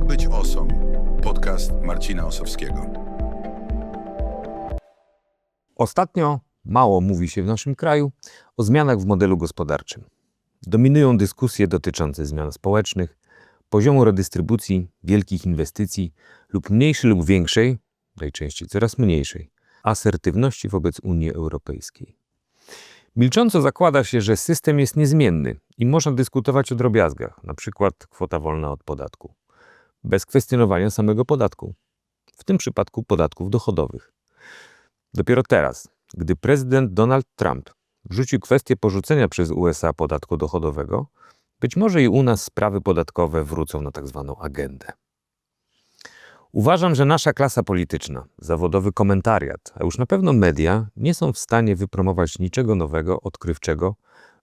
Jak być osą? Podcast Marcina Osowskiego. Ostatnio mało mówi się w naszym kraju o zmianach w modelu gospodarczym. Dominują dyskusje dotyczące zmian społecznych, poziomu redystrybucji, wielkich inwestycji lub mniejszej lub większej, najczęściej coraz mniejszej, asertywności wobec Unii Europejskiej. Milcząco zakłada się, że system jest niezmienny i można dyskutować o drobiazgach, np. kwota wolna od podatku, bez kwestionowania samego podatku, w tym przypadku podatków dochodowych. Dopiero teraz, gdy prezydent Donald Trump wrzucił kwestię porzucenia przez USA podatku dochodowego, być może i u nas sprawy podatkowe wrócą na tzw. agendę. Uważam, że nasza klasa polityczna, zawodowy komentariat, a już na pewno media nie są w stanie wypromować niczego nowego, odkrywczego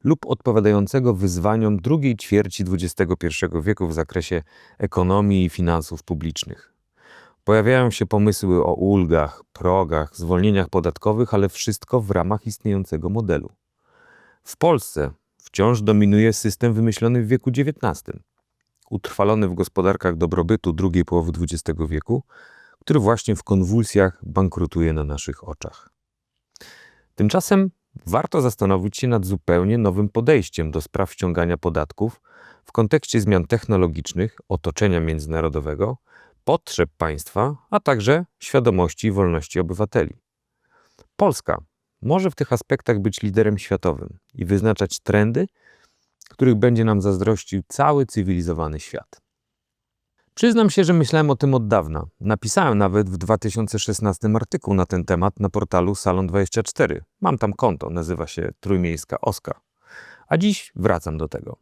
lub odpowiadającego wyzwaniom drugiej ćwierci XXI wieku w zakresie ekonomii i finansów publicznych. Pojawiają się pomysły o ulgach, progach, zwolnieniach podatkowych, ale wszystko w ramach istniejącego modelu. W Polsce wciąż dominuje system wymyślony w wieku XIX, utrwalony w gospodarkach dobrobytu drugiej połowy XX wieku, który właśnie w konwulsjach bankrutuje na naszych oczach. Tymczasem warto zastanowić się nad zupełnie nowym podejściem do spraw ściągania podatków w kontekście zmian technologicznych, otoczenia międzynarodowego, potrzeb państwa, a także świadomości i wolności obywateli. Polska może w tych aspektach być liderem światowym i wyznaczać trendy, których będzie nam zazdrościł cały cywilizowany świat. Przyznam się, że myślałem o tym od dawna. Napisałem nawet w 2016 artykuł na ten temat na portalu Salon24. Mam tam konto, nazywa się Trójmiejska Oska. A dziś wracam do tego.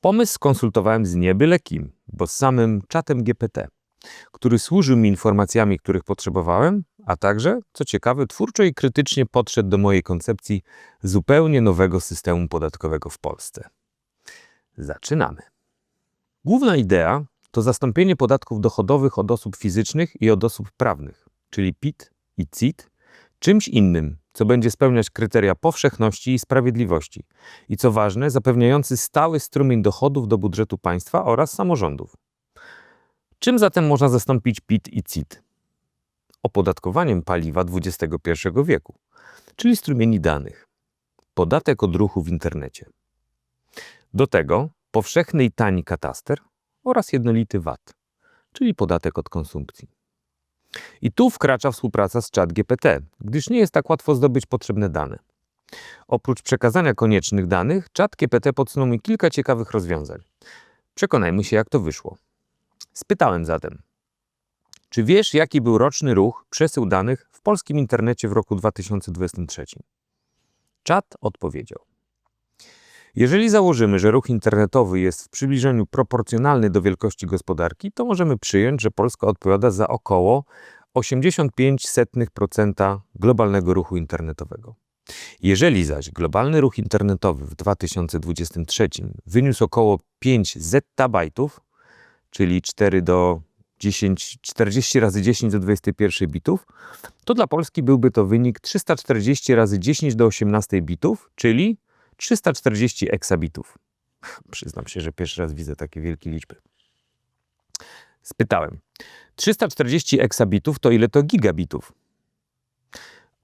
Pomysł skonsultowałem z niebyle kim, bo z samym czatem GPT, który służył mi informacjami, których potrzebowałem, a także, co ciekawe, twórczo i krytycznie podszedł do mojej koncepcji zupełnie nowego systemu podatkowego w Polsce. Zaczynamy. Główna idea to zastąpienie podatków dochodowych od osób fizycznych i od osób prawnych, czyli PIT i CIT, czymś innym, co będzie spełniać kryteria powszechności i sprawiedliwości i co ważne, zapewniający stały strumień dochodów do budżetu państwa oraz samorządów. Czym zatem można zastąpić PIT i CIT? Opodatkowaniem paliwa XXI wieku, czyli strumieni danych. Podatek od ruchu w internecie. Do tego powszechny i tani kataster oraz jednolity VAT, czyli podatek od konsumpcji. I tu wkracza współpraca z ChatGPT, gdyż nie jest tak łatwo zdobyć potrzebne dane. Oprócz przekazania koniecznych danych, ChatGPT podsunął mi kilka ciekawych rozwiązań. Przekonajmy się, jak to wyszło. Spytałem zatem, czy wiesz, jaki był roczny ruch, przesył danych w polskim internecie w roku 2023? Chat odpowiedział. Jeżeli założymy, że ruch internetowy jest w przybliżeniu proporcjonalny do wielkości gospodarki, to możemy przyjąć, że Polska odpowiada za około 85% globalnego ruchu internetowego. Jeżeli zaś globalny ruch internetowy w 2023 wyniósł około 5 zettabytów, czyli 4 do 10, 40 razy 10 do 21 bitów, to dla Polski byłby to wynik 340 razy 10 do 18 bitów, czyli 340 eksabitów. Przyznam się, że pierwszy raz widzę takie wielkie liczby. Spytałem, 340 eksabitów to ile to gigabitów?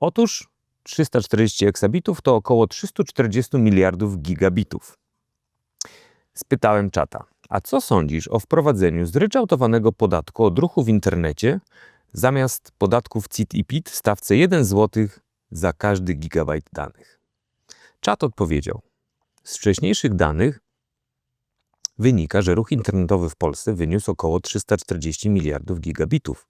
Otóż 340 eksabitów to około 340 miliardów gigabitów. Spytałem czata, a co sądzisz o wprowadzeniu zryczałtowanego podatku od ruchu w internecie zamiast podatków CIT i PIT w stawce 1 zł za każdy gigabajt danych? Czat odpowiedział: Z wcześniejszych danych wynika, że ruch internetowy w Polsce wyniósł około 340 miliardów gigabitów.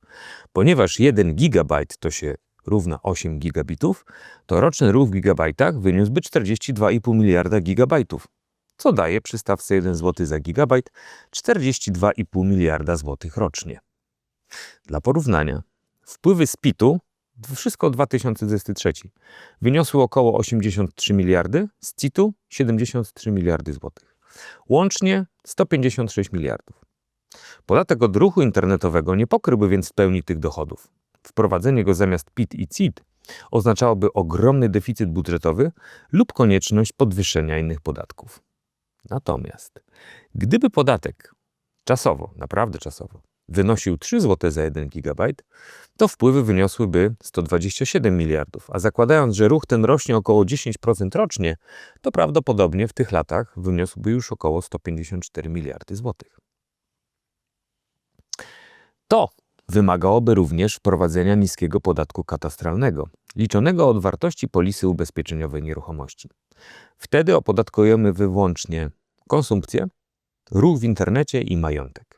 Ponieważ 1 gigabajt to się równa 8 gigabitów, to roczny ruch w gigabajtach wyniósłby 42,5 miliarda gigabajtów, co daje przy stawce 1 zł za gigabajt 42,5 miliarda złotych rocznie. Dla porównania, wpływy z PIT-u wszystko 2023. Wyniosły około 83 miliardy, z CIT-u 73 miliardy złotych. Łącznie 156 miliardów. Podatek od ruchu internetowego nie pokryłby więc w pełni tych dochodów. Wprowadzenie go zamiast PIT i CIT oznaczałoby ogromny deficyt budżetowy lub konieczność podwyższenia innych podatków. Natomiast gdyby podatek czasowo, naprawdę czasowo, wynosił 3 zł za 1 GB, to wpływy wyniosłyby 127 miliardów. A zakładając, że ruch ten rośnie około 10% rocznie, to prawdopodobnie w tych latach wyniósłby już około 154 miliardy złotych. To wymagałoby również wprowadzenia niskiego podatku katastralnego, liczonego od wartości polisy ubezpieczeniowej nieruchomości. Wtedy opodatkujemy wyłącznie konsumpcję, ruch w internecie i majątek,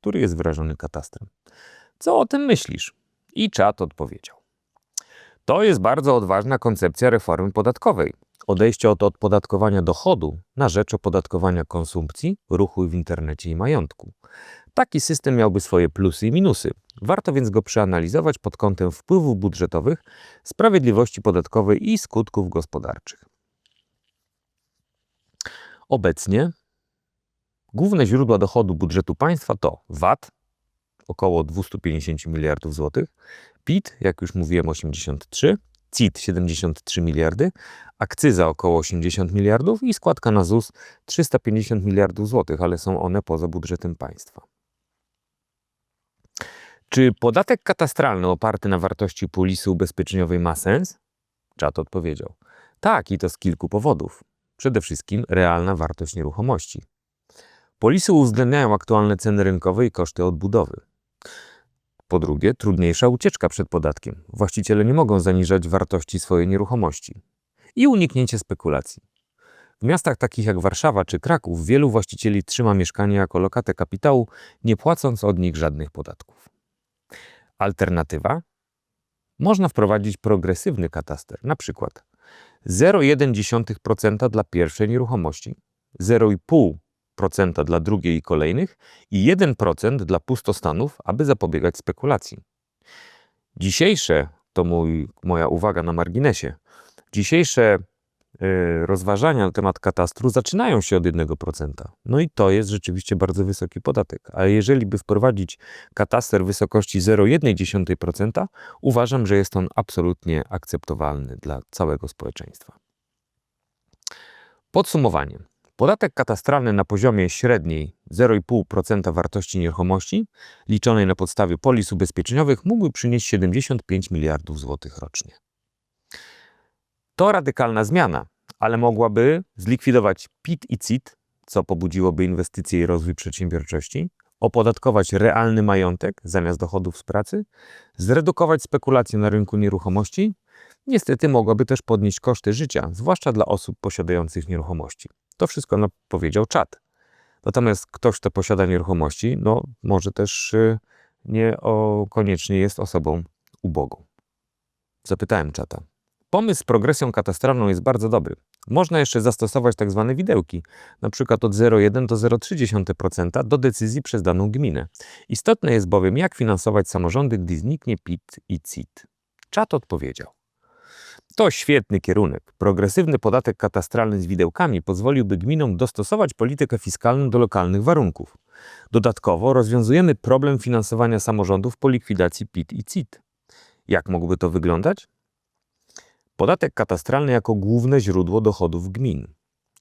który jest wyrażony katastrem. Co o tym myślisz? I czat odpowiedział. To jest bardzo odważna koncepcja reformy podatkowej. Odejście od odpodatkowania dochodu na rzecz opodatkowania konsumpcji, ruchu w internecie i majątku. Taki system miałby swoje plusy i minusy. Warto więc go przeanalizować pod kątem wpływów budżetowych, sprawiedliwości podatkowej i skutków gospodarczych. Obecnie główne źródła dochodu budżetu państwa to VAT około 250 miliardów złotych, PIT, jak już mówiłem, 83, CIT 73 miliardy, akcyza około 80 miliardów i składka na ZUS 350 miliardów złotych, ale są one poza budżetem państwa. Czy podatek katastralny oparty na wartości polisy ubezpieczeniowej ma sens? Czat odpowiedział. Tak, i to z kilku powodów. Przede wszystkim realna wartość nieruchomości. Polisy uwzględniają aktualne ceny rynkowe i koszty odbudowy. Po drugie, trudniejsza ucieczka przed podatkiem. Właściciele nie mogą zaniżać wartości swojej nieruchomości. I uniknięcie spekulacji. W miastach takich jak Warszawa czy Kraków wielu właścicieli trzyma mieszkanie jako lokatę kapitału, nie płacąc od nich żadnych podatków. Alternatywa? Można wprowadzić progresywny kataster, na przykład 0,1% dla pierwszej nieruchomości, 0,5% dla drugiej i kolejnych i 1% dla pustostanów, aby zapobiegać spekulacji. Dzisiejsze, to mój, moja uwaga na marginesie, dzisiejsze y, rozważania na temat katastru zaczynają się od 1%. No i to jest rzeczywiście bardzo wysoki podatek. Ale jeżeli by wprowadzić kataster wysokości 0,1%, uważam, że jest on absolutnie akceptowalny dla całego społeczeństwa. Podsumowanie. Podatek katastralny na poziomie średniej 0,5% wartości nieruchomości, liczonej na podstawie polis ubezpieczeniowych, mógłby przynieść 75 miliardów złotych rocznie. To radykalna zmiana, ale mogłaby zlikwidować PIT i CIT, co pobudziłoby inwestycje i rozwój przedsiębiorczości, opodatkować realny majątek zamiast dochodów z pracy, zredukować spekulacje na rynku nieruchomości. Niestety mogłaby też podnieść koszty życia, zwłaszcza dla osób posiadających nieruchomości. To wszystko no, powiedział czat. Natomiast ktoś, kto posiada nieruchomości, no, może też y, nie o, koniecznie jest osobą ubogą. Zapytałem czata. Pomysł z progresją katastralną jest bardzo dobry. Można jeszcze zastosować tak zwane widełki, przykład od 0,1 do 0,3% do decyzji przez daną gminę. Istotne jest bowiem, jak finansować samorządy, gdy zniknie PIT i CIT. Czat odpowiedział. To świetny kierunek. Progresywny podatek katastralny z widełkami pozwoliłby gminom dostosować politykę fiskalną do lokalnych warunków. Dodatkowo rozwiązujemy problem finansowania samorządów po likwidacji PIT i CIT. Jak mógłby to wyglądać? Podatek katastralny jako główne źródło dochodów gmin.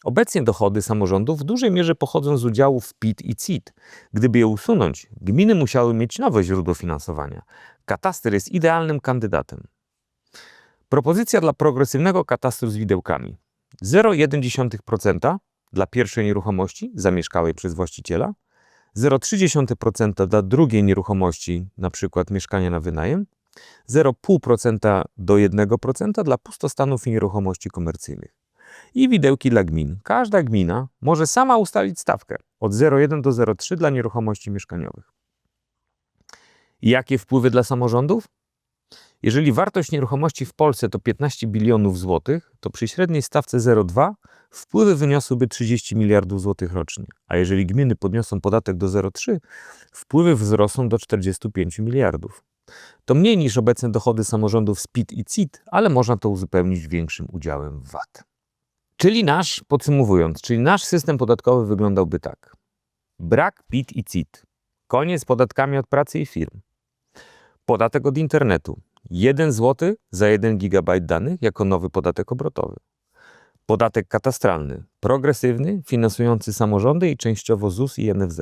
Obecnie dochody samorządów w dużej mierze pochodzą z udziałów PIT i CIT. Gdyby je usunąć, gminy musiały mieć nowe źródło finansowania. Kataster jest idealnym kandydatem. Propozycja dla progresywnego katastru z widełkami. 0,1% dla pierwszej nieruchomości zamieszkałej przez właściciela, 0,3% dla drugiej nieruchomości, np. mieszkania na wynajem, 0,5% do 1% dla pustostanów i nieruchomości komercyjnych. I widełki dla gmin. Każda gmina może sama ustalić stawkę od 0,1 do 0,3 dla nieruchomości mieszkaniowych. Jakie wpływy dla samorządów? Jeżeli wartość nieruchomości w Polsce to 15 bilionów złotych, to przy średniej stawce 0,2 wpływy wyniosłyby 30 miliardów złotych rocznie. A jeżeli gminy podniosą podatek do 0,3, wpływy wzrosną do 45 miliardów. To mniej niż obecne dochody samorządów z PIT i CIT, ale można to uzupełnić większym udziałem VAT. Czyli nasz, podsumowując, czyli nasz system podatkowy wyglądałby tak. Brak PIT i CIT. Koniec z podatkami od pracy i firm. Podatek od internetu. 1 zł za 1 GB danych jako nowy podatek obrotowy. Podatek katastralny. Progresywny, finansujący samorządy i częściowo ZUS i NFZ.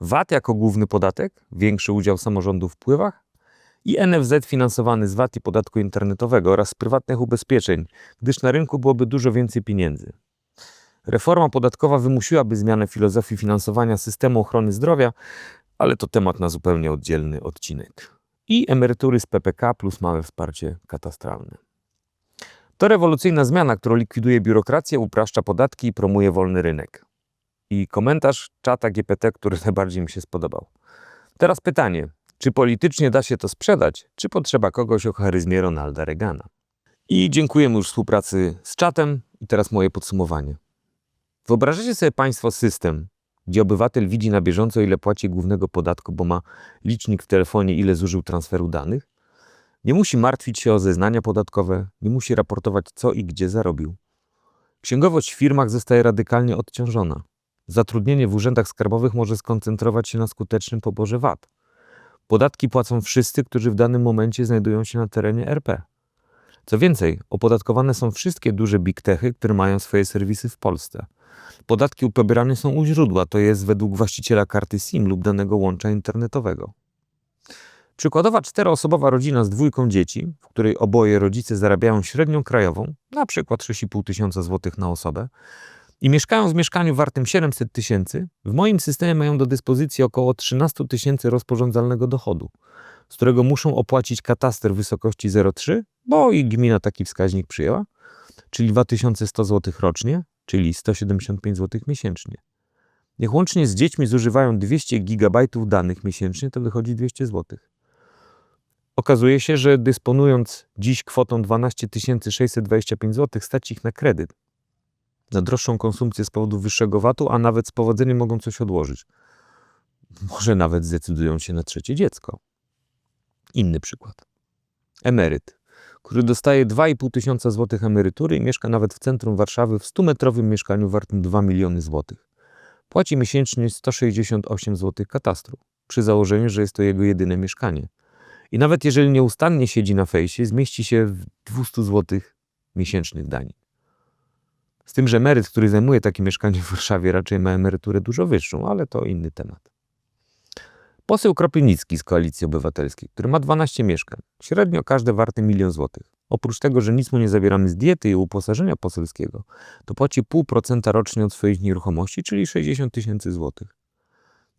VAT jako główny podatek, większy udział samorządu w wpływach i NFZ finansowany z VAT i podatku internetowego oraz prywatnych ubezpieczeń, gdyż na rynku byłoby dużo więcej pieniędzy. Reforma podatkowa wymusiłaby zmianę filozofii finansowania systemu ochrony zdrowia, ale to temat na zupełnie oddzielny odcinek. I emerytury z PPK plus małe wsparcie katastralne. To rewolucyjna zmiana, która likwiduje biurokrację, upraszcza podatki i promuje wolny rynek. I komentarz czata GPT, który najbardziej mi się spodobał. Teraz pytanie, czy politycznie da się to sprzedać, czy potrzeba kogoś o charyzmie Ronalda Reagana? I dziękujemy już współpracy z czatem. I teraz moje podsumowanie. Wyobrażacie sobie Państwo system, gdzie obywatel widzi na bieżąco, ile płaci głównego podatku, bo ma licznik w telefonie, ile zużył transferu danych? Nie musi martwić się o zeznania podatkowe, nie musi raportować, co i gdzie zarobił. Księgowość w firmach zostaje radykalnie odciążona. Zatrudnienie w urzędach skarbowych może skoncentrować się na skutecznym poborze VAT. Podatki płacą wszyscy, którzy w danym momencie znajdują się na terenie RP. Co więcej, opodatkowane są wszystkie duże big techy, które mają swoje serwisy w Polsce. Podatki pobierane są u źródła, to jest według właściciela karty SIM lub danego łącza internetowego. Przykładowa czteroosobowa rodzina z dwójką dzieci, w której oboje rodzice zarabiają średnią krajową, na przykład 6,5 tysiąca złotych na osobę, i mieszkają w mieszkaniu wartym 700 tysięcy, w moim systemie mają do dyspozycji około 13 tysięcy rozporządzalnego dochodu, z którego muszą opłacić kataster w wysokości 0,3, bo i gmina taki wskaźnik przyjęła, czyli 2100 zł rocznie, czyli 175 zł miesięcznie. Niech łącznie z dziećmi zużywają 200 GB danych miesięcznie, to wychodzi 200 zł. Okazuje się, że dysponując dziś kwotą 12 625 zł, stać ich na kredyt, na droższą konsumpcję z powodu wyższego VAT-u, a nawet z powodzeniem mogą coś odłożyć. Może nawet zdecydują się na trzecie dziecko. Inny przykład. Emeryt, który dostaje 2,5 tysiąca złotych emerytury i mieszka nawet w centrum Warszawy w 100-metrowym mieszkaniu wartym 2 miliony złotych. Płaci miesięcznie 168 zł katastru, przy założeniu, że jest to jego jedyne mieszkanie. I nawet jeżeli nieustannie siedzi na fejsie, zmieści się w 200 zł miesięcznych danin. Z tym, że emeryt, który zajmuje takie mieszkanie w Warszawie, raczej ma emeryturę dużo wyższą, ale to inny temat. Poseł Kropinicki z Koalicji Obywatelskiej, który ma 12 mieszkań, średnio każde warte milion złotych. Oprócz tego, że nic mu nie zabieramy z diety i uposażenia poselskiego, to płaci 0,5% rocznie od swoich nieruchomości, czyli 60 tysięcy złotych.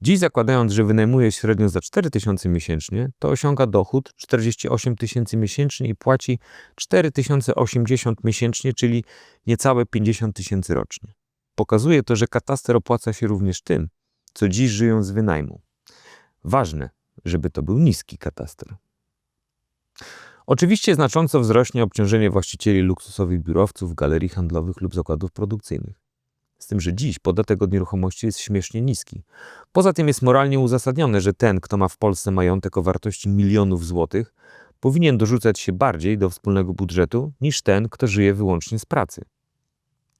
Dziś zakładając, że wynajmuje średnio za 4 tysiące miesięcznie, to osiąga dochód 48 tysięcy miesięcznie i płaci 4080 miesięcznie, czyli niecałe 50 tysięcy rocznie. Pokazuje to, że kataster opłaca się również tym, co dziś żyją z wynajmu. Ważne, żeby to był niski kataster. Oczywiście znacząco wzrośnie obciążenie właścicieli luksusowych biurowców, galerii handlowych lub zakładów produkcyjnych. Z tym, że dziś podatek od nieruchomości jest śmiesznie niski. Poza tym jest moralnie uzasadnione, że ten, kto ma w Polsce majątek o wartości milionów złotych, powinien dorzucać się bardziej do wspólnego budżetu niż ten, kto żyje wyłącznie z pracy.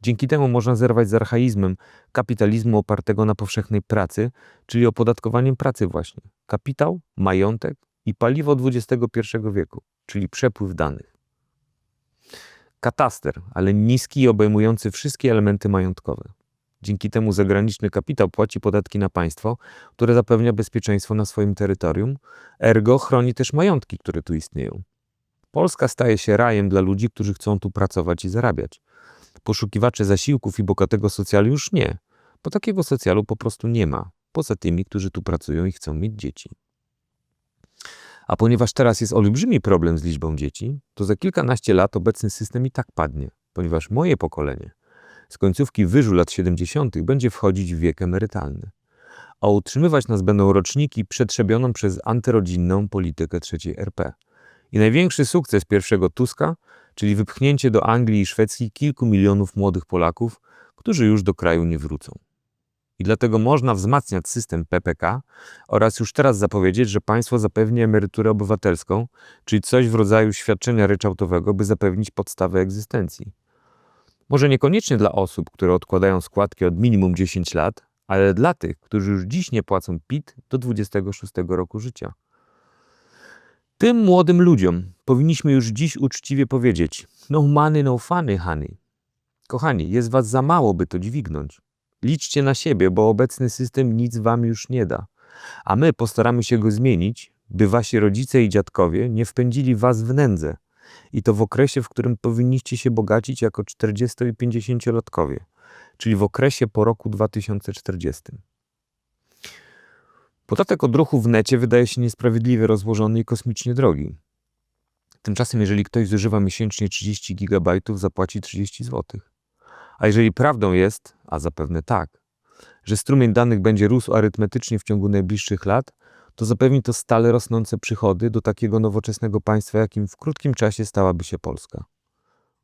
Dzięki temu można zerwać z archaizmem kapitalizmu opartego na powszechnej pracy, czyli opodatkowaniem pracy właśnie. Kapitał, majątek i paliwo XXI wieku, czyli przepływ danych. Kataster, ale niski i obejmujący wszystkie elementy majątkowe. Dzięki temu zagraniczny kapitał płaci podatki na państwo, które zapewnia bezpieczeństwo na swoim terytorium, ergo chroni też majątki, które tu istnieją. Polska staje się rajem dla ludzi, którzy chcą tu pracować i zarabiać. Poszukiwacze zasiłków i bogatego socjalu już nie, bo takiego socjalu po prostu nie ma, poza tymi, którzy tu pracują i chcą mieć dzieci. A ponieważ teraz jest olbrzymi problem z liczbą dzieci, to za kilkanaście lat obecny system i tak padnie, ponieważ moje pokolenie z końcówki wyżu lat 70. będzie wchodzić w wiek emerytalny. A utrzymywać nas będą roczniki przetrzebioną przez antyrodzinną politykę trzeciej RP. I największy sukces pierwszego Tuska, czyli wypchnięcie do Anglii i Szwecji kilku milionów młodych Polaków, którzy już do kraju nie wrócą. I dlatego można wzmacniać system PPK oraz już teraz zapowiedzieć, że państwo zapewni emeryturę obywatelską, czyli coś w rodzaju świadczenia ryczałtowego, by zapewnić podstawę egzystencji. Może niekoniecznie dla osób, które odkładają składki od minimum 10 lat, ale dla tych, którzy już dziś nie płacą PIT do 26 roku życia. Tym młodym ludziom powinniśmy już dziś uczciwie powiedzieć: No money, no funny, honey. Kochani, jest was za mało, by to dźwignąć. Liczcie na siebie, bo obecny system nic wam już nie da. a my postaramy się go zmienić, by wasi rodzice i dziadkowie nie wpędzili was w nędzę. I to w okresie, w którym powinniście się bogacić jako 40 i 50-latkowie, czyli w okresie po roku 2040. Podatek od ruchu w necie wydaje się niesprawiedliwie rozłożony i kosmicznie drogi. Tymczasem, jeżeli ktoś zużywa miesięcznie 30 GB, zapłaci 30 zł. A jeżeli prawdą jest, a zapewne tak, że strumień danych będzie rósł arytmetycznie w ciągu najbliższych lat, to zapewni to stale rosnące przychody do takiego nowoczesnego państwa, jakim w krótkim czasie stałaby się Polska.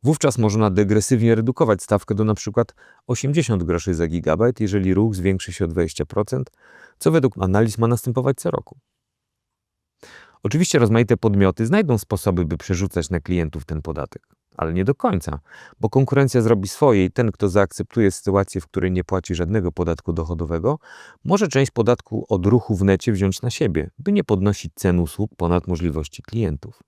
Wówczas można degresywnie redukować stawkę do np. 80 groszy za gigabajt, jeżeli ruch zwiększy się o 20%, co według analiz ma następować co roku. Oczywiście rozmaite podmioty znajdą sposoby, by przerzucać na klientów ten podatek, ale nie do końca, bo konkurencja zrobi swoje i ten, kto zaakceptuje sytuację, w której nie płaci żadnego podatku dochodowego, może część podatku od ruchu w necie wziąć na siebie, by nie podnosić cen usług ponad możliwości klientów.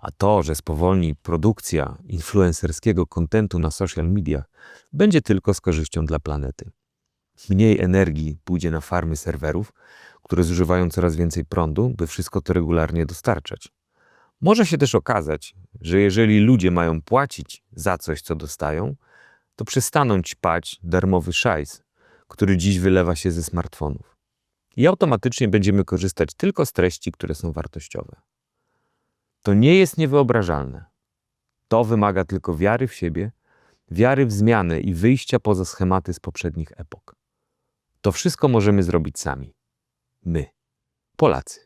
A to, że spowolni produkcja influencerskiego kontentu na social mediach, będzie tylko z korzyścią dla planety. Mniej energii pójdzie na farmy serwerów, które zużywają coraz więcej prądu, by wszystko to regularnie dostarczać. Może się też okazać, że jeżeli ludzie mają płacić za coś, co dostają, to przestaną ćpać darmowy szajs, który dziś wylewa się ze smartfonów. I automatycznie będziemy korzystać tylko z treści, które są wartościowe. To nie jest niewyobrażalne. To wymaga tylko wiary w siebie, wiary w zmianę i wyjścia poza schematy z poprzednich epok. To wszystko możemy zrobić sami. My, Polacy.